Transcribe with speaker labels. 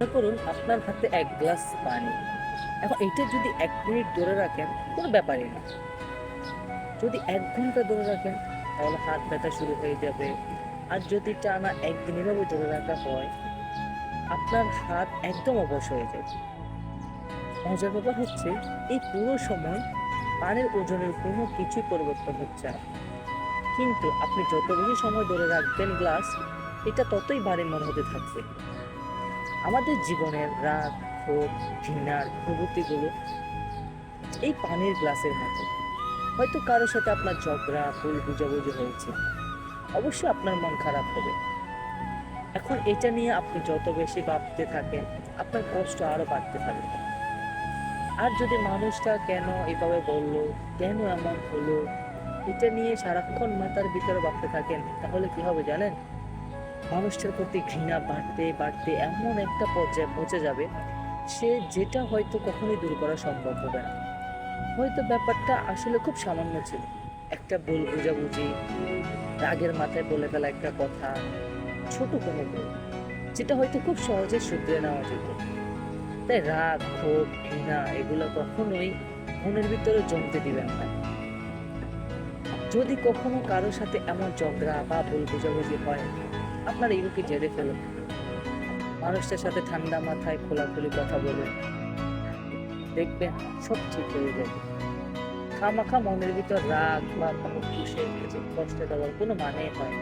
Speaker 1: মনে করুন আপনার হাতে এক গ্লাস পানি। এখন এটা যদি এক মিনিট ধরে রাখেন, কোনো ব্যাপারই না। যদি এক ঘণ্টা ধরে রাখেন, তাহলে হাত ব্যথা শুরু হয়ে যাবে। আর যদি টানা একদিন এভাবে ধরে রাখা হয়, আপনার হাত একদম অবশ হয়ে যাবে। মজার ব্যাপার হচ্ছে, এই পুরো সময় পানের ওজনের কোনো কিছুই পরিবর্তন হচ্ছে না। কিন্তু আপনি যত বেশি সময় ধরে রাখবেন গ্লাস এটা ততই ভারী মনে হতে থাকবে। আমাদের জীবনের রাগ, ক্ষোভ, ঘৃণার প্রভৃতিগুলো এই পানির গ্লাসের মতো। হয়তো কারোর সাথে আপনার ঝগড়া, ভুল বুঝাবুঝি হয়েছে। অবশ্যই আপনার মন খারাপ হবে। এখন এটা নিয়ে আপনি যত বেশি ভাবতে থাকেন, আপনার কষ্ট আরও বাড়তে থাকবে। আর যদি মানুষটা কেন এভাবে বলল, কেন এমন হলো, এটা নিয়ে সারাক্ষণ মাথার ভিতরে ভাবতে থাকেন, তাহলে কি হবে জানেন? মানুষটার প্রতি ঘৃণা বাড়তে বাড়তে এমন একটা পর্যায়ে পৌঁছে যাবে, সে যেটা হয়তো কখনোই দূর করা সম্ভব হবে না। হয়তো ব্যাপারটা আসলে খুব সামান্য ছিল। একটা ভুল বুঝাবুঝি, রাগের মাথায় বলে ফেলা একটা কথা, ছোট কোনো ভুল, যেটা হয়তো খুব সহজে শুধরে নেওয়া যেত। তাই রাগ, ক্ষোভ, ঘৃণা এগুলো কখনোই মনের ভিতরে জমতে দিবেন না। যদি কখনো কারোর সাথে এমন ঝগড়া বা ভুল বুঝাবুঝি হয় আপনার ইউকে জেনে ফেলুন মানুষটার সাথে ঠান্ডা মাথায় খোলাখুলি কথা বলুন দেখবেন সব ঠিক হয়ে যাবে। খামাখা মনের ভিতর রাগ বা কোনো খুশি কষ্ট দেওয়ার কোনো মানে হয়